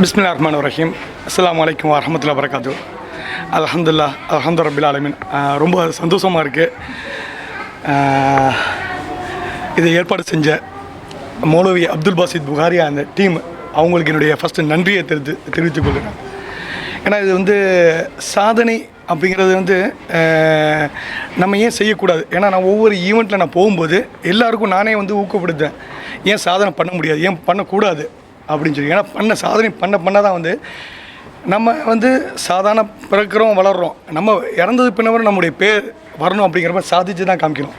பிஸ்மில்லா ரஹ்மான் ரஹீம் அஸ்லாம் வலைக்கம் வரமத்துல வரகாத்து அல்ஹம்துலில்லா அலஹமது ரபில் ஆலமின். ரொம்ப சந்தோஷமாக இருக்குது இதை ஏற்பாடு செஞ்ச மௌலவி அப்துல் பாசித் புகாரியா அந்த டீம் அவங்களுக்கு என்னுடைய ஃபஸ்ட்டு நன்றியை தெரிவித்து தெரிவித்துக் கொள்கிறேன். ஏன்னா இது வந்து சாதனை அப்படிங்கிறது வந்து நம்ம ஏன் செய்யக்கூடாது? ஏன்னா நான் ஒவ்வொரு ஈவெண்ட்டில் நான் போகும்போது எல்லாருக்கும் நானே வந்து ஊக்கப்படுத்தேன் ஏன் சாதனை பண்ண முடியாது? ஏன் பண்ணக்கூடாது? அப்படின்னு சொல்லி. ஏன்னா பண்ண சாதனை பண்ண பண்ண தான் வந்து நம்ம வந்து சாதாரண பிறக்கிறோம் வளர்கிறோம் நம்ம இறந்தது பின்னவரை நம்முடைய பேர் வரணும் அப்படிங்கிறப்ப சாதிச்சு தான் காமிக்கணும்.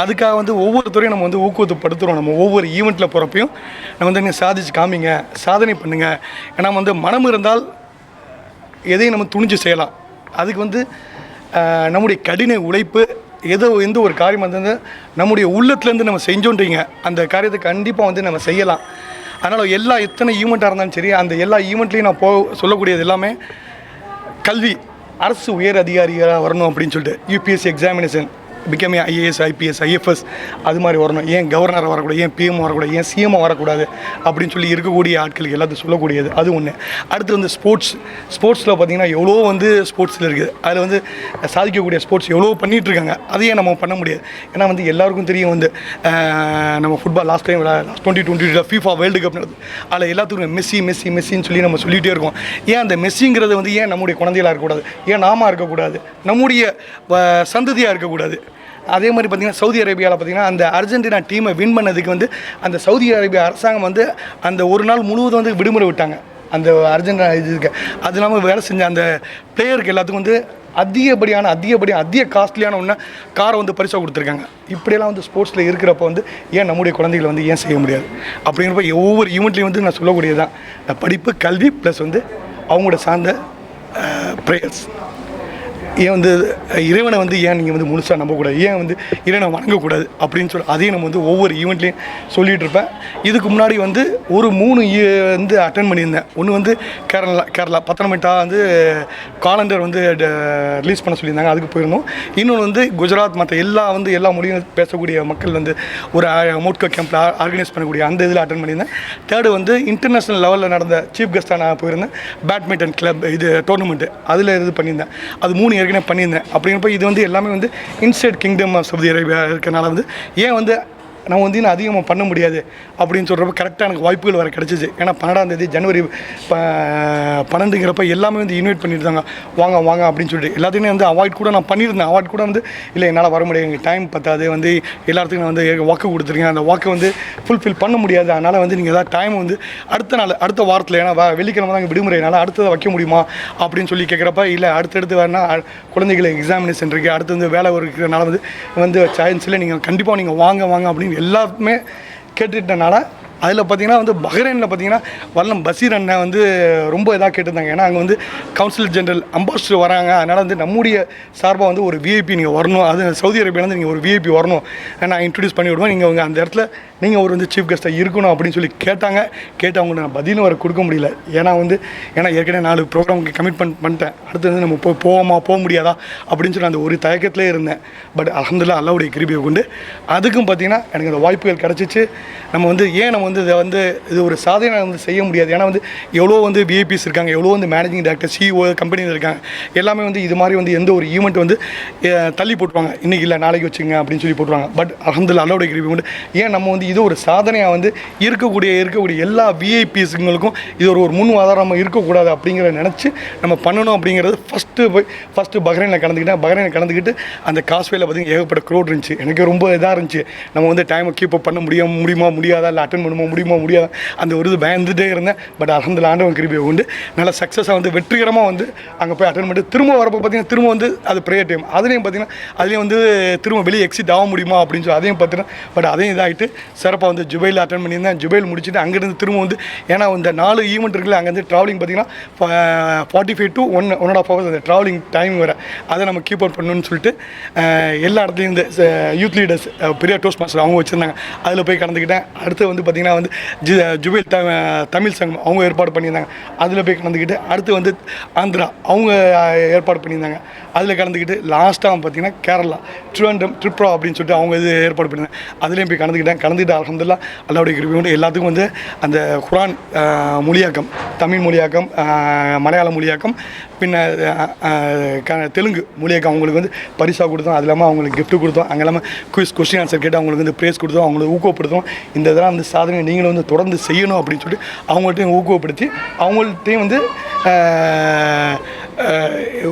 அதுக்காக வந்து ஒவ்வொரு துறையும் நம்ம வந்து ஊக்குவத்துப்படுத்துகிறோம் நம்ம ஒவ்வொரு ஈவெண்ட்டில் போகிறப்பையும் நம்ம வந்து நீங்கள் சாதிச்சு காமிங்க சாதனை பண்ணுங்கள் ஏன்னா வந்து மனம் இருந்தால் எதையும் நம்ம துணிஞ்சு செய்யலாம். அதுக்கு வந்து நம்முடைய கடின உழைப்பு ஏதோ எந்த ஒரு காரியம் வந்து நம்முடைய உள்ளத்துலேருந்து நம்ம செஞ்சோன்றீங்க. அந்த காரியத்தை கண்டிப்பாக வந்து நம்ம செய்யலாம். அதனால் எல்லா எத்தனை ஈவெண்ட்டாக இருந்தாலும் சரி அந்த எல்லா ஈவெண்ட்லேயும் நான் போ சொல்லக்கூடியது எல்லாமே கல்வி. அரசு உயர் அதிகாரியாக வரணும் அப்படின்னு சொல்லிட்டு UPSC examination becoming IAS IPS IFS அது மாதிரி வரணும். ஏன் கவர்னர் வரக்கூடாது ஏன் பிஎம் வரக்கூடாது ஏன் சிஎம் வரக்கூடாது அப்படின்னு சொல்லி இருக்கக்கூடிய ஆட்களுக்கு எல்லாத்தையும் சொல்லக்கூடியது அது ஒன்று அடுத்து வந்து ஸ்போர்ட்ஸ் ஸ்போர்ட்ஸில் பார்த்தீங்கன்னா எவ்வளோ வந்து ஸ்போர்ட்ஸில் இருக்குது. அதில் வந்து சாதிக்கக்கூடிய ஸ்போர்ட்ஸ் எவ்வளோ பண்ணிகிட்டு இருக்காங்க அதையே நம்ம பண்ண முடியாது? ஏன்னா வந்து எல்லாருக்கும் தெரியும் வந்து நம்ம football last time last twenty twenty FIFA world cup நடந்தது. அதில் எல்லாத்துக்கும் மெஸ்ஸி மெஸ்ஸி மெஸ்ஸின்னு சொல்லி நம்ம சொல்லிகிட்டே இருக்கோம். ஏன் அந்த மெஸ்ஸிங்கிறது வந்து ஏன் நம்முடைய குழந்தைகளாக இருக்கக்கூடாது? ஏன் நாம இருக்கக்கூடாது? நம்முடைய சந்ததியாக இருக்கக்கூடாது? அதே மாதிரி பார்த்திங்கன்னா சவுதி அரேபியாவில் பார்த்திங்கன்னா அந்த அர்ஜென்டினா டீமை வின் பண்ணதுக்கு வந்து அந்த சவுதி அரேபியா அரசாங்கம் வந்து அந்த ஒரு நாள் முழுவதும் வந்து விடுமுறை விட்டாங்க. அந்த அர்ஜென்டினா இதுக்கு. அது இல்லாமல் வேலை செஞ்ச அந்த பிளேயருக்கு எல்லாத்துக்கும் வந்து அதிகப்படியான அதிகப்படியான அதிக காஸ்ட்லியான ஒன்று காரை வந்து பரிசாக கொடுத்துருக்காங்க. இப்படியெல்லாம் வந்து ஸ்போர்ட்ஸில் இருக்கிறப்ப வந்து ஏன் நம்முடைய குழந்தைகளை வந்து ஏன் செய்ய முடியாது? அப்படிங்கிறப்ப ஒவ்வொரு ஈவெண்ட்லேயும் வந்து நான் சொல்லக்கூடியது தான் படிப்பு கல்வி ப்ளஸ் வந்து அவங்களோட சார்ந்த ப்ரேயர்ஸ் ஏன் வந்து இறைவனை வந்து ஏன் நீங்கள் வந்து முழுசாக நம்பக்கூடாது? ஏன் வந்து இறைவனை வணங்கக்கூடாது? அப்படின்னு சொல்லி அதையும் நம்ம வந்து ஒவ்வொரு ஈவெண்ட்லேயும் சொல்லிகிட்டு இருப்பேன். இதுக்கு முன்னாடி வந்து ஒரு மூணு இ வந்து அட்டன் பண்ணியிருந்தேன். ஒன்று வந்து கேரளா கேரளா. பத்தனமிட்டா வந்து காலண்டர் வந்து ரிலீஸ் பண்ண சொல்லியிருந்தாங்க. அதுக்கு போயிருந்தோம். இன்னொன்று வந்து குஜராத் மற்ற எல்லா வந்து எல்லா மொழியும் பேசக்கூடிய மக்கள் வந்து ஒரு மோட்கோ கேம்பில் ஆர்கனைஸ் பண்ணக்கூடிய அந்த இதில் அட்டன் பண்ணியிருந்தேன். தேர்டு வந்து இன்டர்நேஷ்னல் லெவலில் நடந்த சீஃப் கெஸ்ட்டாக நான் போயிருந்தேன். பேட்மிண்டன் கிளப் இது டோர்னமெண்ட்டு அதில் இது பண்ணியிருந்தேன். அது மூணு ஏற்கனவே பண்ணியிருந்தேன். அப்படிங்கிறப்ப இது வந்து எல்லாமே வந்து inside kingdom of Saudi Arabia இருக்கனால வந்து ஏன் வந்து நான் வந்து இன்னும் அதிகமாக பண்ண முடியாது அப்படின்னு சொல்கிறப்ப கரெக்டாக எனக்கு வாய்ப்புகள் வர கிடச்சிச்சு. ஏன்னா பன்னெண்டாம் தேதி ஜனவரி ப பன்னெண்டுங்கிறப்ப எல்லாமே வந்து இன்வைட் பண்ணியிருந்தாங்க வாங்க வாங்க அப்படின்னு சொல்லிட்டு. எல்லாத்தையுமே வந்து அவாய்ட் கூட நான் பண்ணியிருந்தேன். அவாய்ட் கூட வந்து இல்லை என்னால் வர முடியாது. எனக்கு டைம் பத்தாது. வந்து எல்லாத்துக்கும் நான் வந்து வாக்கு கொடுத்துருக்கேன். அந்த வாக்கை வந்து ஃபுல்ஃபில் பண்ண முடியாது. அதனால் வந்து நீங்கள் ஏதாவது டைம் வந்து அடுத்த நாள் அடுத்த வாரத்தில் ஏன்னா வ- வெள்ளிக்கிழமை தான் விடுமுறைனால அடுத்ததை வைக்க முடியுமா? அப்படின்னு சொல்லி கேட்குறப்ப இல்லை அடுத்தடுத்து வேணா அ- குழந்தைகளுக்கு எக்ஸாமினேஷன் இருக்குது அடுத்து வந்து வேலை இருக்கிறனால வந்து வந்து சயின்ஸில் நீங்கள் கண்டிப்பாக நீங்கள் வாங்க வாங்க அப்படின்னு எல்லாருமே கேட்டுட்டனால அதில் பார்த்தீங்கன்னா வந்து பஹ்ரைனில் பார்த்தீங்கன்னா வல்லம் பசீர் அண்ணன் வந்து ரொம்ப இதாக கேட்டிருந்தாங்க. ஏன்னா அங்கே வந்து கவுன்சிலர் ஜென்ரல் அம்பாசிடர் வராங்க. அதனால் வந்து நம்முடைய சார்பாக வந்து ஒரு விஐபி நீங்கள் வரணும். அது சவுதி அரேபியாவிலேருந்து நீங்கள் ஒரு விஐபி வரணும். நான் இன்ட்ரடியூஸ் பண்ணி விடுவேன் நீங்கள் உங்கள் அந்த இடத்துல நீங்கள் ஒரு வந்து சீஃப் கெஸ்ட்டாக இருக்கணும் அப்படின்னு சொல்லி கேட்டாங்க. கேட்டு அவங்களுக்கு நான் பதிலும் வர கொடுக்க முடியல. ஏன்னா வந்து ஏன்னா ஏற்கனவே நாலு ப்ரோக்ராமுக்கு கமிட்மெண்ட் பண்ணிட்டேன். அடுத்து வந்து நம்ம போ போவோமா போக முடியாதா அப்படின்னு சொல்லி அந்த ஒரு தயக்கத்திலே இருந்தேன். பட் அலமதுல்லா அல்லாவுடைய கிருபியை கொண்டு அதுக்கும் பார்த்திங்கன்னா எனக்கு அந்த வாய்ப்புகள் கிடச்சிச்சு. நம்ம வந்து ஏன் நம்ம வந்து இதை வந்து இது ஒரு சாதனை வந்து செய்ய முடியாது? ஏன்னா வந்து எவ்வளோ வந்து விஐபிஸ் இருக்காங்க எவ்வளோ வந்து மேனேஜிங் டேரக்டர் சிஓ கம்பெனியில் இருக்காங்க. எல்லாமே வந்து இது மாதிரி வந்து எந்த ஒரு ஈவெண்ட் வந்து தள்ளி போட்டுருவாங்க. இன்றைக்கி இல்லை நாளைக்கு வச்சுங்க அப்படின்னு சொல்லி போட்டுருவாங்க. பட் அலமதுல்லா அல்லாவுடைய கிருபி கொண்டு ஏன் நம்ம வந்து இது ஒரு சாதனையாக வந்து இருக்கக்கூடிய இருக்கக்கூடிய எல்லா விஐபிஸுங்களுக்கும் இது ஒரு ஒரு முன் ஆதாரமாக இருக்கக்கூடாது அப்படிங்கிறத நினச்சி நம்ம பண்ணணும் அப்படிங்கிறது ஃபஸ்ட்டு போய் ஃபஸ்ட்டு பஹ்ரைனில் கலந்துக்கிட்டேன். பஹ்ரைனில் கலந்துக்கிட்டு அந்த காஸ்வேல பார்த்தீங்கன்னா ஏகப்பட்ட க்ரோட் இருந்துச்சு. எனக்கு ரொம்ப இதாக இருந்துச்சு. நம்ம வந்து டைமை கீப் அப் பண்ண முடியும் முடியுமா முடியாதா? இல்லை அட்டன் பண்ணுமா முடியுமா முடியாதா? அந்த ஒரு இது பயந்துட்டே இருந்தேன். பட் அலமதுல ஆண்டவன் கிருபியை கொண்டு நல்ல சக்ஸஸாக வந்து வெற்றிகரமாக வந்து அங்கே போய் அட்டன் பண்ணிட்டு திரும்ப வரப்போ பார்த்தீங்கன்னா திரும்ப வந்து அது ப்ரேயர் டைம் அதுலேயும் பார்த்தீங்கன்னா அதுலேயும் வந்து திரும்ப வெளியே எக்ஸிட் ஆக முடியுமா அப்படின்னு சொல்லி அதையும் பார்த்தீங்கன்னா பட் அதையும் இதாகிட்டு சிறப்பாக வந்து ஜுபையில் அட்டன் பண்ணியிருந்தேன். ஜுபைல் முடிச்சுட்டு அங்கேருந்து திரும்ப வந்து ஏன்னா இந்த நாலு ஈவெண்ட் இருக்குல்ல அங்கேருந்து ட்ராவலிங் பார்த்தீங்கன்னா forty five to one one and half hours அந்த ட்ராவலிங் டைம் வர அதை நம்ம கீப் அவுட் பண்ணணும்னு சொல்லிட்டு எல்லா இடத்துலையும் இந்த யூத் லீடர்ஸ் பெரிய டோஸ்ட் மாஸ்டர் அவங்க வச்சுருந்தாங்க. அதில் போய் கலந்துக்கிட்டேன். அடுத்து வந்து பார்த்திங்கன்னா வந்து ஜி ஜுபைல் த தமிழ் சங்கம் அவங்க ஏற்பாடு பண்ணியிருந்தாங்க. அதில் போய் கலந்துக்கிட்டு அடுத்து வந்து ஆந்திரா அவங்க ஏற்பாடு பண்ணியிருந்தாங்க. அதில் கலந்துக்கிட்டு லாஸ்ட்டாக பார்த்தீங்கன்னா கேரளா ட்ரிவாண்டம் ட்ரிப்ரா அப்படின்னு சொல்லிட்டு அவங்க இது ஏற்பாடு பண்ணியிருந்தாங்க. அதுலேயும் போய் கலந்துக்கிட்டேன். கலந்துக்கிட்டு கிட்டத்தட்ட அலமதுல்லா அல்லாவுடைய கிருபையோடு எல்லாத்துக்கும் வந்து அந்த குரான் மொழியாக்கம் தமிழ் மொழியாக்கம் மலையாள மொழியாக்கம் பின்ன க- தெலுங்கு மொழியாக்கம் அவங்களுக்கு வந்து பரிசாக கொடுத்தோம். அது இல்லாமல் அவங்களுக்கு கிஃப்ட் கொடுத்தோம். அங்கே இல்லாமல் குயிஸ் கொஸ்டின் ஆன்சர் கேட்டு அவங்களுக்கு வந்து ப்ரேஸ் கொடுத்தோம். அவங்களுக்கு ஊக்கப்படுத்தும் இந்த இதெல்லாம் வந்து சாதனை நீங்களும் வந்து தொடர்ந்து செய்யணும் அப்படின்னு சொல்லிட்டு அவங்கள்ட்டையும் ஊக்குவப்படுத்தி அவங்கள்ட்டையும் வந்து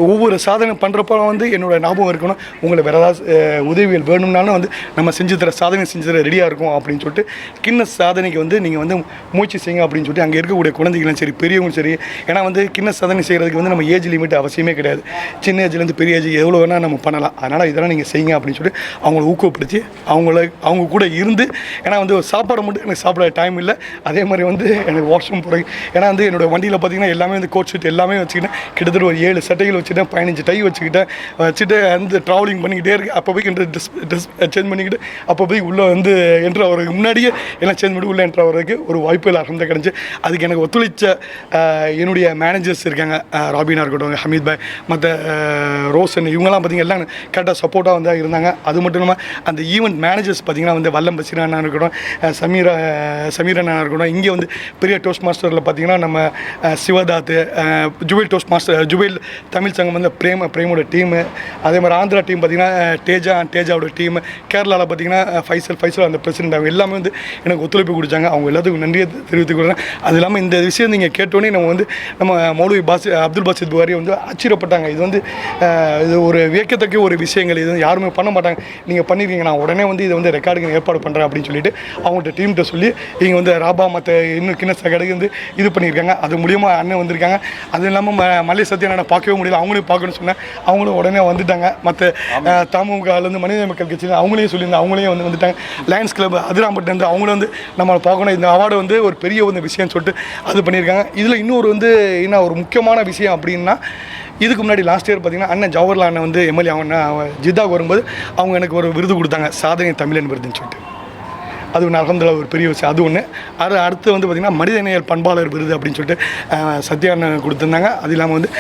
ஒவ்வொரு சாதனை பண்ணுறப்போ வந்து என்னோடய ஞாபகம் இருக்கணும். உங்களை வேறு ஏதாவது உதவிகள் வேணும்னாலும் வந்து நம்ம செஞ்சு தர சாதனை செஞ்சு தர ரெடியாக இருக்கும் அப்படின்னு சொல்லிட்டு கிண்ண சாதனைக்கு வந்து நீங்கள் வந்து முயற்சி செய்யுங்க அப்படின்னு சொல்லிட்டு அங்கே இருக்கக்கூடிய குழந்தைகளும் சரி பெரியவங்களும் சரி. ஏன்னா வந்து கிண்ண சாதனை செய்கிறதுக்கு வந்து நம்ம ஏ ஏஜ் லிமிட் அவசியமே கிடையாது. சின்ன ஏஜ்லேருந்து பெரிய ஏஜ் எவ்வளோ வேணால் நம்ம பண்ணலாம். அதனால் இதெல்லாம் நீங்கள் செய்யுங்க அப்படின்னு சொல்லிட்டு அவங்கள ஊக்கப்படுத்தி அவங்கள அவங்க கூட இருந்து ஏன்னா வந்து ஒரு சாப்பாடு மட்டும் எனக்கு சாப்பிட டைம் இல்லை. அதே மாதிரி வந்து எனக்கு வாஷ்ரூம் போகிறேன் ஏன்னா வந்து என்னோட வண்டியில் பார்த்தீங்கன்னா எல்லாமே வந்து கோட் ஷூட் எல்லாமே வச்சுக்கிட்டேன். கிட்டத்தட்ட ஒரு ஏழு சட்டைகள் வச்சுக்கிட்டேன் பதினஞ்சு டை வச்சுக்கிட்டேன். வச்சுட்டு வந்து ட்ராவலிங் பண்ணிக்கிட்டே இருக்கு அப்போ போய் ட்ரெஸ் ட்ரெஸ் சேஞ்ச் பண்ணிக்கிட்டு அப்போ போய் உள்ளே வந்து என்ட்ரு ஆகிறதுக்கு முன்னாடியே எல்லாம் சேஞ்ச் பண்ணி உள்ளே என்ட்ரு ஆகிறதுக்கு ஒரு வாய்ப்பு இல்லை அகந்த கிடச்சி அதுக்கு எனக்கு ஒத்துழைச்ச என்னுடைய மேனேஜர்ஸ் இருக்காங்க ராபினார் ராபினா இருக்கட்டும் ஹமீத் பாய் மற்ற ரோஷன் இவங்கெல்லாம் பார்த்தீங்கன்னா எல்லாம் கரெக்டாக சப்போர்ட்டாக வந்து இருந்தாங்க. அது மட்டும் இல்லாமல் அந்த ஈவெண்ட் மேனேஜர்ஸ் பார்த்தீங்கன்னா வந்து வல்லம் பசீரானா இருக்கட்டும் சமீரா அஹ், இருக்கட்டும் இங்கே வந்து பெரிய டோஸ்ட் மாஸ்டரில் பார்த்தீங்கன்னா நம்ம சிவதாத்து சிவதாத் jewel toast master jewel Tamil Sangam வந்து பிரேம பிரேமோட டீமு அதே மாதிரி ஆந்திரா டீம் பார்த்தீங்கன்னா டேஜா தேஜா தேஜாவோட டீம் கேரளாவில் பார்த்தீங்கன்னா ஃபைசல் ஃபைசல் அந்த பிரசிடென்ட் அவங்க எல்லாமே வந்து எனக்கு ஒத்துழைப்பு கொடுத்தாங்க. அவங்க எல்லாத்துக்கும் நன்றியை தெரிவித்துக் கொள்கிறேன் அது இல்லாமல் இந்த விஷயம் நீங்கள் கேட்டோன்னே நம்ம வந்து நம்ம மௌலவி பாசி அப்துல் பாசித் புகாரி வந்து ஆச்சரியப்பட்டாங்க. இது வந்து இது ஒரு வியக்கத்தக்க ஒரு விஷயங்கள். இது வந்து யாருமே பண்ண மாட்டாங்க. நீங்கள் பண்ணியிருக்கீங்க நான் உடனே வந்து இதை வந்து ரெக்கார்டுக்கு ஏற்பாடு பண்ணுறேன் அப்படின்னு சொல்லிட்டு அவங்கள்ட்ட டீம்கிட்ட சொல்லி இங்கே வந்து ராபா மற்ற இன்னும் கிண்ண கடைக்கு வந்து இது பண்ணியிருக்காங்க. அது மூலியமாக அண்ணன் வந்திருக்காங்க. அது இல்லாமல் ம மலை சத்தியான பார்க்கவே முடியல. அவங்களையும் பார்க்கணும்னு சொன்னேன். அவங்களும் உடனே வந்துட்டாங்க. மற்ற தமுகலேருந்து மனித மக்கள் கட்சி அவங்களையும் சொல்லியிருந்தேன். அவங்களையும் வந்து வந்துட்டாங்க. லயன்ஸ் கிளப் அதிராம்பட்டிலேருந்து அவங்களும் வந்து நம்மளை பார்க்கணும். இந்த அவார்டு வந்து ஒரு பெரிய வந்து விஷயம்னு சொல்லிட்டு அது பண்ணியிருக்காங்க. இதில் இன்னொரு வந்து என்ன ஒரு முக்கியமான விஷயம் அப்படின்னா இதுக்கு முன்னாடி லாஸ்ட் இயர் பார்த்தீங்கன்னா அண்ணன் ஜவஹர்லால் அண்ணன் வந்து எம்எல்ஏ அவங்க ஜித்தாக்கு வரும்போது அவங்க எனக்கு ஒரு விருது கொடுத்தாங்க. சாதனை தமிழன் விருதுன்னு சொல்லிட்டு. அது ஒன்று அலமதுல்லா ஒரு பெரிய விஷயம். அது ஒன்று அது அடுத்து வந்து பார்த்திங்கன்னா மனிதநேயர் பண்பாளர் விருது அப்படின்னு சொல்லிட்டு சத்யாண்ணன் சத்யா அண்ணன் கொடுத்துருந்தாங்க. அது இல்லாமல் வந்து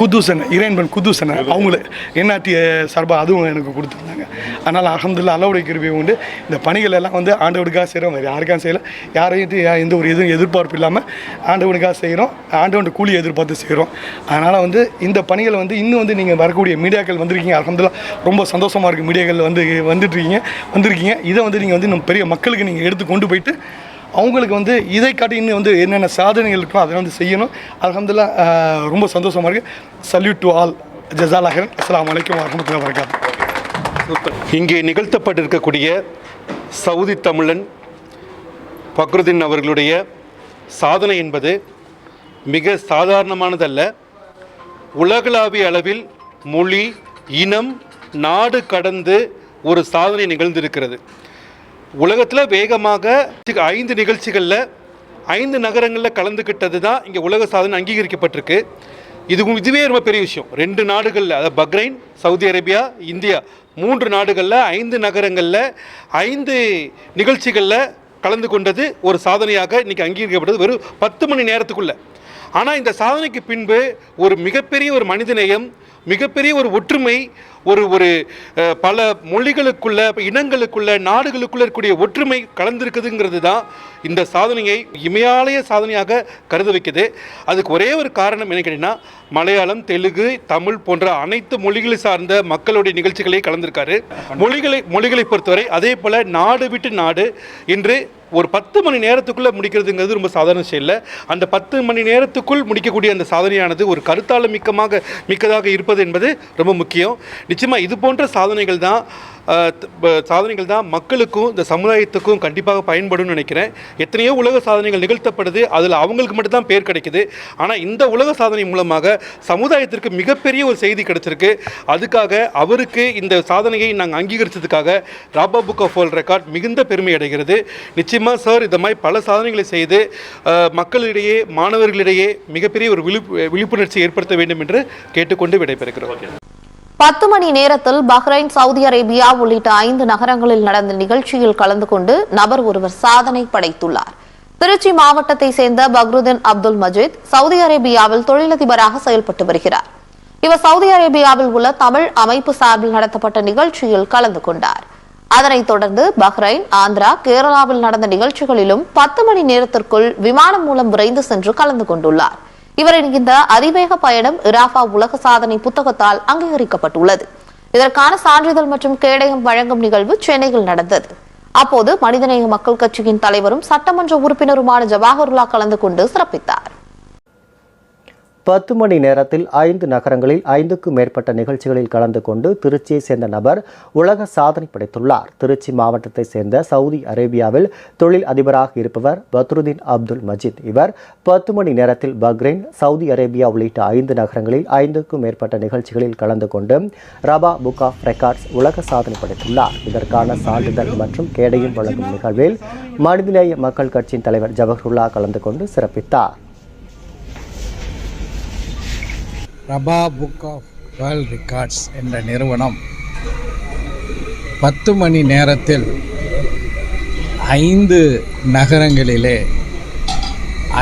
குதூசன் இறைவன் குதூசன் அவங்கள. என்ஆர்டி சார்பாக அதுவும் எனக்கு கொடுத்துருந்தாங்க. அதனால் அலமதுல்லா அளவுடைய கிருபை உண்டு. இந்த பணிகள் எல்லாம் வந்து ஆண்டவனுக்காக செய்கிறோம் வேறு யாருக்காக செய்யலை? யாரையும் எந்த ஒரு இதுவும் எதிர்பார்ப்பு இல்லாமல் ஆண்டவனுக்காக செய்கிறோம் ஆண்டவன் கூலி எதிர்பார்த்து செய்கிறோம் அதனால் வந்து இந்த பணிகளை வந்து இன்னும் வந்து நீங்கள் வரக்கூடிய மீடியாக்கள் வந்திருக்கீங்க. அலமதுல்லா ரொம்ப சந்தோஷமாக இருக்குது மீடியாக்கள் வந்து வந்துட்டுருக்கீங்க வந்திருக்கீங்க. இதை வந்து நீங்கள் வந்து நம்ம பெரிய மக்களுக்கு நீங்கள் எடுத்து கொண்டு போயிட்டு அவங்களுக்கு வந்து இதை காட்டி இன்னும் வந்து என்னென்ன சாதனைகள் இருக்கோ அதை வந்து செய்யணும். அலமதுல்லா ரொம்ப சந்தோஷமாக இருக்குது சல்யூட் டு ஆல் ஜசாலாகன் அஸ்லாம் வலைக்கம் வரமத்துல வரகாத் இங்கே நிகழ்த்தப்பட்டிருக்கக்கூடிய சவுதி தமிழன் பக்ருதீன் அவர்களுடைய சாதனை என்பது மிக சாதாரணமானதல்ல. உலகளாவிய அளவில் மொழி இனம் நாடு கடந்து ஒரு சாதனை நிகழ்ந்திருக்கிறது. உலகத்தில் வேகமாக ஐந்து நிகழ்ச்சிகளில் ஐந்து நகரங்களில் கலந்துக்கிட்டது தான் இங்கே உலக சாதனை அங்கீகரிக்கப்பட்டிருக்கு. இதுவும் இதுவே ரொம்ப பெரிய விஷயம். ரெண்டு நாடுகளில் அதாவது பக்ரைன் சவுதி அரேபியா இந்தியா மூன்று நாடுகளில் ஐந்து நகரங்களில் ஐந்து நிகழ்ச்சிகளில் கலந்து கொண்டது ஒரு சாதனையாக இன்றைக்கி அங்கீகரிக்கப்பட்டது வெறும் பத்து மணி நேரத்துக்குள்ளே. ஆனால் இந்த சாதனைக்கு பின்பு ஒரு மிகப்பெரிய ஒரு மனிதநேயம் மிகப்பெரிய ஒரு ஒற்றுமை ஒரு ஒரு பல மொழிகளுக்குள்ள இனங்களுக்குள்ள நாடுகளுக்குள்ள இருக்கக்கூடிய ஒற்றுமை கலந்திருக்குதுங்கிறது தான் இந்த சாதனையை இமயாலய சாதனையாக கருத வைக்குது. அதுக்கு ஒரே ஒரு காரணம் என்ன கேட்டீங்கன்னா மலையாளம் தெலுங்கு தமிழ் போன்ற அனைத்து மொழிகளை சார்ந்த மக்களுடைய நிகழ்ச்சிகளை கலந்திருக்காரு. மொழிகளை மொழிகளை பொறுத்தவரை அதே போல நாடு விட்டு நாடு இன்று ஒரு பத்து மணி நேரத்துக்குள்ளே முடிக்கிறதுங்கிறது ரொம்ப சாதாரண விஷயம் இல்லை. அந்த பத்து மணி நேரத்துக்குள் முடிக்கக்கூடிய அந்த சாதனையானது ஒரு கருத்தாள மிக்கமாக மிக்கதாக இருப்பது என்பது ரொம்ப முக்கியம். நிச்சயமாக இது போன்ற சாதனைகள் தான் சாதனைகள் தான் மக்களுக்கும் இந்த சமுதாயத்துக்கும் கண்டிப்பாக பயன்படும்னு நினைக்கிறேன். எத்தனையோ உலக சாதனைகள் நிகழ்த்தப்படுது. அதில் அவங்களுக்கு மட்டும்தான் பேர் கிடைக்குது. ஆனால் இந்த உலக சாதனை மூலமாக சமுதாயத்திற்கு மிகப்பெரிய ஒரு செய்தி கிடைச்சிருக்கு. அதுக்காக அவருக்கு இந்த சாதனையை நாங்கள் அங்கீகரித்ததுக்காக ராபா புக் ஆஃப் வேர்ல்ட் ரெக்கார்ட் மிகுந்த பெருமை அடைகிறது. நிச்சயமாக சார் இந்த மாதிரி பல சாதனைகளை செய்து மக்களிடையே மாணவர்களிடையே மிகப்பெரிய ஒரு விழிப்பு விழிப்புணர்ச்சி ஏற்படுத்த வேண்டும் என்று கேட்டுக்கொண்டு விடைபெறுகிறோம். பத்து மணி நேரத்தில் பஹ்ரைன் சவுதி அரேபியா உள்ளிட்ட ஐந்து நகரங்களில் நடந்த நிகழ்ச்சியில் கலந்து கொண்டு நபர் ஒருவர் சாதனை படைத்துள்ளார். திருச்சி மாவட்டத்தை சேர்ந்த பக்ருதீன் அப்துல் மஜீத் சவுதி அரேபியாவில் தொழிலதிபராக செயல்பட்டு வருகிறார். இவர் சவுதி அரேபியாவில் உள்ள தமிழ் அமைப்பு சார்பில் நடத்தப்பட்ட நிகழ்ச்சியில் கலந்து கொண்டார். அதனைத் தொடர்ந்து பஹ்ரைன் ஆந்திரா கேரளாவில் நடந்த நிகழ்ச்சிகளிலும் பத்து மணி நேரத்திற்குள் விமானம் மூலம் விரைந்து சென்று கலந்து கொண்டுள்ளார். இவரின் இந்த அதிவேக பயணம் இராஃபா உலக சாதனை புத்தகத்தால் அங்கீகரிக்கப்பட்டுள்ளது. இதற்கான சான்றிதழ் மற்றும் கேடயம் வழங்கும் நிகழ்வு சென்னையில் நடந்தது. அப்போது மனிதநேய மக்கள் கட்சியின் தலைவரும் சட்டமன்ற உறுப்பினருமான ஜவாஹருல்லா கலந்து கொண்டு சிறப்பித்தார். பத்து மணி நேரத்தில் ஐந்து நகரங்களில் ஐந்துக்கும் மேற்பட்ட நிகழ்ச்சிகளில் கலந்து கொண்டு திருச்சியை சேர்ந்த நபர் உலக சாதனை படைத்துள்ளார். திருச்சி மாவட்டத்தை சேர்ந்த சவுதி அரேபியாவில் தொழில் அதிபராக இருப்பவர் பத்ருதீன் அப்துல் மஜித். இவர் பத்து மணி நேரத்தில் பக்ரைன் சவுதி அரேபியா உள்ளிட்ட ஐந்து நகரங்களில் ஐந்துக்கும் மேற்பட்ட நிகழ்ச்சிகளில் கலந்து கொண்டு ரபா புக் ஆஃப் ரெக்கார்ட்ஸ் உலக சாதனை படைத்துள்ளார். இதற்கான சான்றிதழ் மற்றும் கேடையும் வழங்கும் நிகழ்வில் மனிதநேய மக்கள் கட்சியின் தலைவர் ஜவஹர்லா கலந்து கொண்டு சிறப்பித்தார். ரபா புக் ஆஃப் வேர்ல்ட் ரெக்கார்ட்ஸ் என்ற நிறுவனம் பத்து மணி நேரத்தில் ஐந்து நகரங்களிலே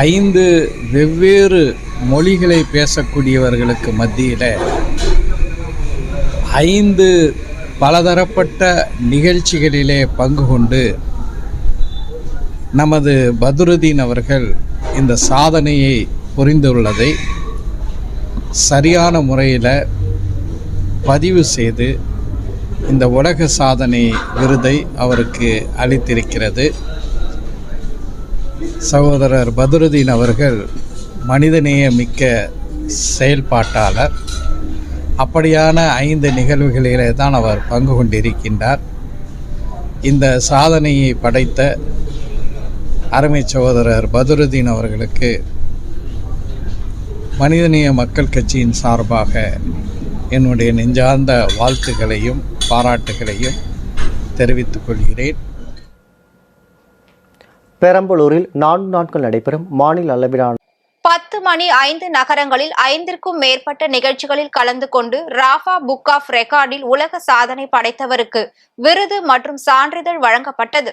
ஐந்து வெவ்வேறு மொழிகளை பேசக்கூடியவர்களுக்கு மத்தியில் ஐந்து பலதரப்பட்ட நிகழ்ச்சிகளிலே பங்கு கொண்டு நமது பதுருதீன் அவர்கள் இந்த சாதனையை புரிந்துள்ளதை சரியான முறையில் பதிவு செய்து இந்த உலக சாதனை விருதை அவருக்கு அளித்திருக்கிறது. சகோதரர் பதுருதீன் அவர்கள் மனிதநேய மிக்க செயல்பாட்டாளர். அப்படியான ஐந்து நிகழ்வுகளிலே தான் அவர் பங்கு கொண்டிருக்கின்றார். இந்த சாதனையை படைத்த அருமை சகோதரர் பதுருதீன் அவர்களுக்கு மனிதநேய மக்கள் கட்சியின் சார்பாக என்னுடைய நெஞ்சார்ந்த வாழ்த்துக்களையும் பாராட்டுகளையும் தெரிவித்துக் கொள்கிறேன். பெரம்பலூரில் நான்கு நாட்கள் நடைபெறும் மாநில அளவிலான பத்து மணி ஐந்து நகரங்களில் ஐந்திற்கும் மேற்பட்ட நிகழ்ச்சிகளில் கலந்து கொண்டு ராஃபா புக் ஆஃப் ரெக்கார்டில் உலக சாதனை படைத்தவருக்கு விருது மற்றும் சான்றிதழ் வழங்கப்பட்டது.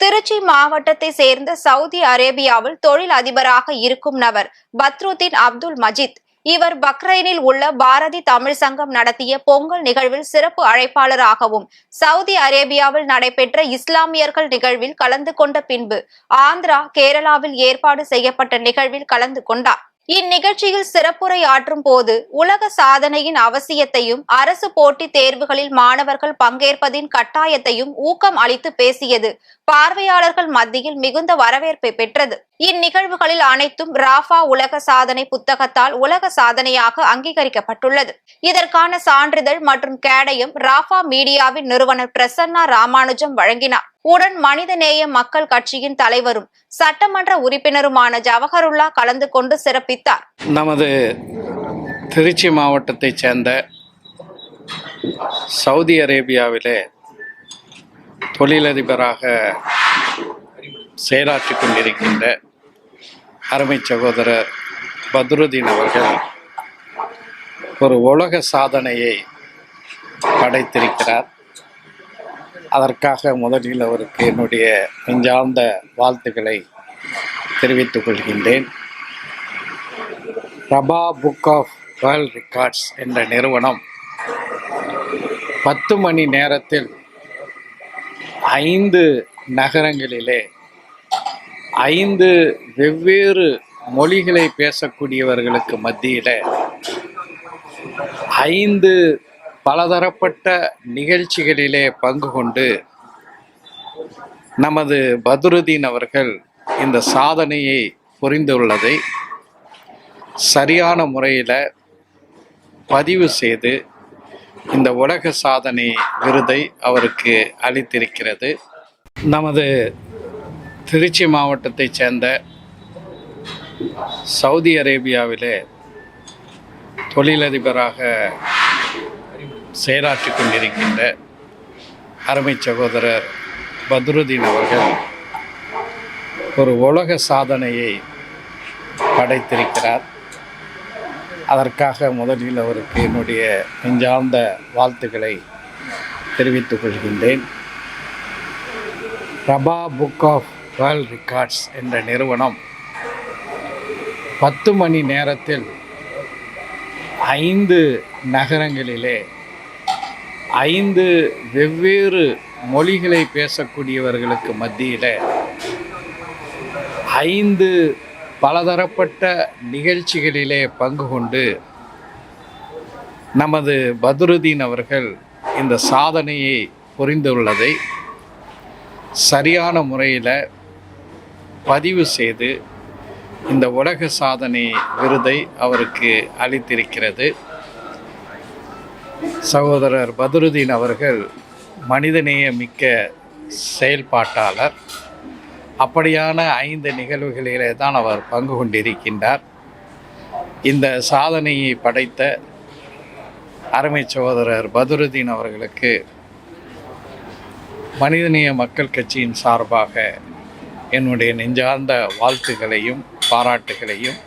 திருச்சி மாவட்டத்தை சேர்ந்த சவுதி அரேபியாவில் தொழில் அதிபராக இருக்கும் நபர் பத்ருதீன் அப்துல் மஜித். இவர் பக்ரைனில் உள்ள பாரதி தமிழ் சங்கம் நடத்திய பொங்கல் நிகழ்வில் சிறப்பு அழைப்பாளராகவும் சவுதி அரேபியாவில் நடைபெற்ற இஸ்லாமியர்கள் நிகழ்வில் கலந்து கொண்ட பின்பு ஆந்திரா கேரளாவில் ஏற்பாடு செய்யப்பட்ட நிகழ்வில் கலந்து கொண்டார். இந்நிகழ்ச்சியில் சிறப்புரை ஆற்றும் போது உலக சாதனையின் அவசியத்தையும் அரசு போட்டித் தேர்வுகளில் மாணவர்கள் பங்கேற்பதின் கட்டாயத்தையும் ஊக்கம் அளித்து பேசியது பார்வையாளர்கள் மத்தியில் மிகுந்த வரவேற்பை பெற்றது. இந்நிகழ்வுகளில் அனைத்தும் ராஃபா உலக சாதனை புத்தகத்தால் உலக சாதனையாக அங்கீகரிக்கப்பட்டுள்ளது. இதற்கான சான்றிதழ் மற்றும் கேடயம் ராஃபா மீடியாவின் நிறுவனர் பிரசன்னா ராமானுஜம் வழங்கினார். உடன் மனிதநேய மக்கள் கட்சியின் தலைவரும் சட்டமன்ற உறுப்பினருமான ஜவஹருல்லா கலந்து கொண்டு சிறப்பித்தார். நமது திருச்சி மாவட்டத்தைச் சேர்ந்த சவுதி அரேபியாவிலே தொழிலதிபராக செயலாற்றிக் கொண்டிருக்கின்ற அருமை சகோதரர் பத்ருதீன் அவர்கள் ஒரு உலக சாதனையை படைத்திருக்கிறார். அதற்காக முதலில் அவருக்கு என்னுடைய நெஞ்சார்ந்த வாழ்த்துக்களை தெரிவித்துக் கொள்கின்றேன். ரபா புக் ஆஃப் வேர்ல்ட் ரெக்கார்ட்ஸ் என்ற நிறுவனம் பத்து மணி நேரத்தில் ஐந்து நகரங்களிலே ஐந்து வெவ்வேறு மொழிகளை பேசக்கூடியவர்களுக்கு மத்தியில் ஐந்து பலதரப்பட்ட நிகழ்ச்சிகளிலே பங்கு கொண்டு நமது பதுருதீன் அவர்கள் இந்த சாதனையை புரிந்துள்ளதை சரியான முறையில் பதிவு செய்து இந்த உலக சாதனை விருதை அவருக்கு அளித்திருக்கிறது. நமது திருச்சி மாவட்டத்தைச் சேர்ந்த சவுதி அரேபியாவிலே தொழிலதிபராக செயலாற்றிக் கொண்டிருக்கின்ற அருமை சகோதரர் பத்ருதீன் அவர்கள் ஒரு உலக சாதனையை படைத்திருக்கிறார். அதற்காக முதலில் அவருக்கு என்னுடைய நெஞ்சார்ந்த வாழ்த்துக்களை தெரிவித்துக் கொள்கின்றேன். ரபா புக் ஆஃப் வேர்ல்ட் ரெக்கார்ட்ஸ் என்ற நிறுவனம் பத்து மணி நேரத்தில் ஐந்து நகரங்களிலே ஐந்து வெவ்வேறு மொழிகளை பேசக்கூடியவர்களுக்கு மத்தியில் ஐந்து பலதரப்பட்ட நிகழ்ச்சிகளிலே பங்கு கொண்டு நமது பத்ருதீன் அவர்கள் இந்த சாதனையை புரிந்துள்ளதை சரியான முறையில் பதிவு செய்து இந்த உலக சாதனை விருதை அவருக்கு அளித்திருக்கிறது. சகோதரர் பதருதீன் அவர்கள் மனிதநேய மிக்க செயல்பாட்டாளர். அப்படியான ஐந்து நிகழ்வுகளிலே தான் அவர் பங்கு கொண்டிருக்கின்றார். இந்த சாதனையை படைத்த அருமை சகோதரர் பதுருதீன் அவர்களுக்கு மனிதநேய மக்கள் கட்சியின் சார்பாக என்னுடைய நெஞ்சார்ந்த வாழ்த்துக்களையும் பாராட்டுகளையும்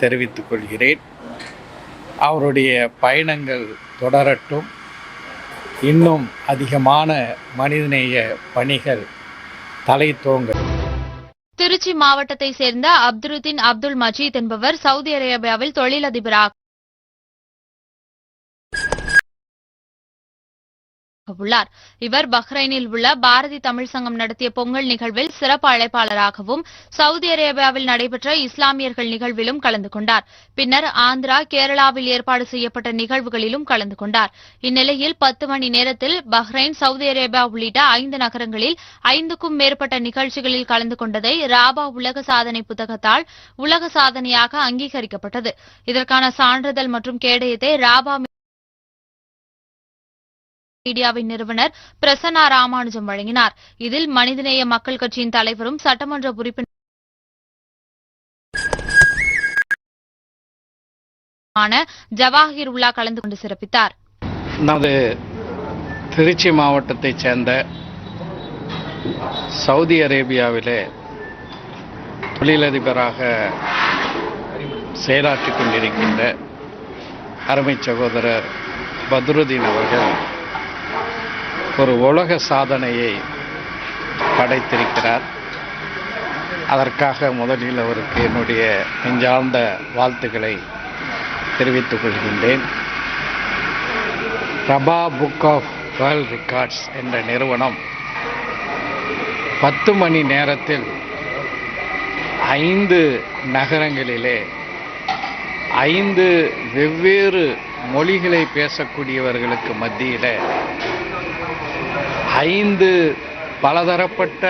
தெரிவித்துக் கொள்கிறேன். அவருடைய பயணங்கள் தொடரட்டும். இன்னும் அதிகமான மனிதநேய பணிகள் தலை தோங்க. திருச்சி மாவட்டத்தை சேர்ந்த அப்துருதீன் அப்துல் மஜீத் என்பவர் சவுதி அரேபியாவில் தொழிலதிபராக உள்ளார் இவர் பஹ்ரைனில் உள்ள பாரதி தமிழ் சங்கம் நடத்திய பொங்கல் நிகழ்வில் சிறப்பு அழைப்பாளராகவும் சவுதி அரேபியாவில் நடைபெற்ற இஸ்லாமியர்கள் நிகழ்விலும் கலந்து கொண்டார். பின்னர் ஆந்திரா கேரளாவில் ஏற்பாடு செய்யப்பட்ட நிகழ்வுகளிலும் கலந்து கொண்டார். இந்நிலையில் பத்து மணி நேரத்தில் பஹ்ரைன் சவுதி அரேபியா உள்ளிட்ட ஐந்து நகரங்களில் ஐந்துக்கும் மேற்பட்ட நிகழ்ச்சிகளில் கலந்து கொண்டதை ராபா உலக சாதனை புத்தகத்தால் உலக சாதனையாக அங்கீகரிக்கப்பட்டது. இதற்கான சான்றிதழ் மற்றும் கேடயத்தை ராபா மீடியாவின் நிறுவனர் பிரசன்னா ராமானுஜம் வழங்கினார். இதில் மனிதநேய மக்கள் கட்சியின் தலைவரும் சட்டமன்ற உறுப்பினர் ஜவாஹிர் உல்லா கலந்து கொண்டு சிறப்பித்தார். நமது திருச்சி மாவட்டத்தைச் சேர்ந்த சவுதி அரேபியாவிலே தொழிலதிபராக செயலாற்றிக் கொண்டிருக்கின்ற அருமை சகோதரர் பத்ருதீன் அவர்கள் ஒரு உலக சாதனையை படைத்திருக்கிறார். அதற்காக முதலில் அவருக்கு என்னுடைய நெஞ்சார்ந்த வாழ்த்துக்களை தெரிவித்துக் கொள்கின்றேன். ரபா புக் ஆஃப் வேர்ல்ட் ரெக்கார்ட்ஸ் என்ற நிறுவனம் பத்து மணி நேரத்தில் ஐந்து நகரங்களிலே ஐந்து வெவ்வேறு மொழிகளை பேசக்கூடியவர்களுக்கு மத்தியில் ஐந்து பலதரப்பட்ட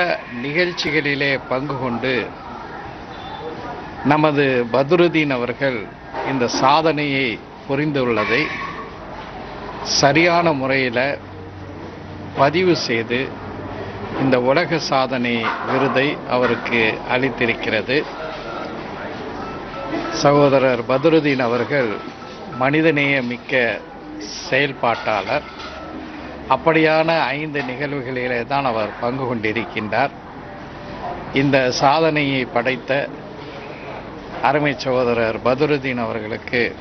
நிகழ்ச்சிகளிலே பங்கு கொண்டு நமது பத்ருதீன் அவர்கள் இந்த சாதனையை புரிந்துள்ளதை சரியான முறையில் பதிவு செய்து இந்த உலக சாதனை விருதை அவருக்கு அளித்திருக்கிறது. சகோதரர் பத்ருதீன் அவர்கள் மனிதநேய மிக்க செயல்பாட்டாளர். அப்படியான ஐந்து நிகழ்வுகளிலே தான் அவர் பங்கு கொண்டிருக்கின்றார். இந்த சாதனையை படைத்த அருமை சகோதரர் பதுருதீன் அவர்களுக்கு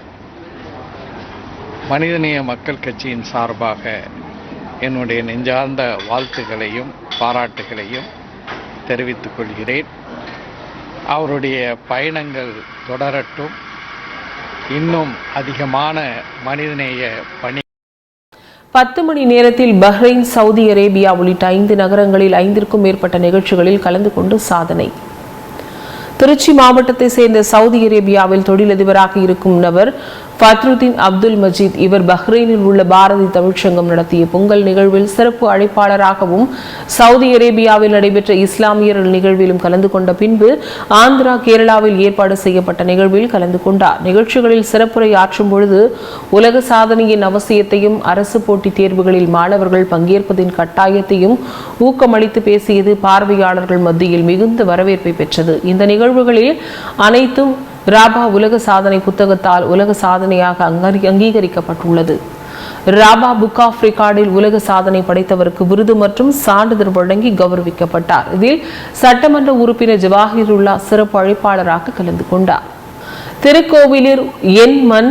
மனிதநேய மக்கள் கட்சியின் சார்பாக என்னுடைய நெஞ்சார்ந்த வாழ்த்துக்களையும் பாராட்டுகளையும் தெரிவித்துக் கொள்கிறேன். அவருடைய பயணங்கள் தொடரட்டும். இன்னும் அதிகமான மனிதநேய பணி பத்து மணி நேரத்தில் பஹ்ரைன் சவுதி அரேபியா உள்ளிட்ட ஐந்து நகரங்களில் ஐந்திற்கும் மேற்பட்ட நிகழ்ச்சிகளில் கலந்து கொண்டு சாதனை. திருச்சி மாவட்டத்தை சேர்ந்த சவுதி அரேபியாவில் தொழிலதிபராக இருக்கும் நபர் ஃபத்ருதீன் அப்துல் மஜீத் இவர் பஹ்ரைனில் உள்ள பாரதி தமிழ்ச்சங்கம் நடத்திய பொங்கல் நிகழ்வில் சிறப்பு அழைப்பாளராகவும் சவுதி அரேபியாவில் நடைபெற்ற இஸ்லாமியர் நிகழ்விலும் கலந்து கொண்ட பின்பு ஆந்திரா கேரளாவில் ஏற்பாடு செய்யப்பட்ட நிகழ்வில் கலந்து கொண்டார். நிகழ்ச்சிகளில் சிறப்புரை ஆற்றும் பொழுது உலக சாதனையின் அவசியத்தையும் அரசு போட்டித் தேர்வுகளில் மாணவர்கள் பங்கேற்பதின் கட்டாயத்தையும் ஊக்கமளித்து பேசியது பார்வையாளர்கள் மத்தியில் மிகுந்த வரவேற்பை பெற்றது. இந்த நிகழ்வுகளில் அனைத்தும் ராபா உலக சாதனை புத்தகத்தால் உலக சாதனையாக அங்கீகரிக்கப்பட்டுள்ளது. ராபா புக் ஆஃப் ரெக்கார்டில் உலக சாதனை படைத்தவருக்கு விருது மற்றும் சான்றிதழ் வழங்கி கௌரவிக்கப்பட்டார். இதில் சட்டமன்ற உறுப்பினர் ஜவாஹிருல்லா சிறப்பு அழைப்பாளராக கலந்து கொண்டார். திருக்கோவிலூர் என் மண்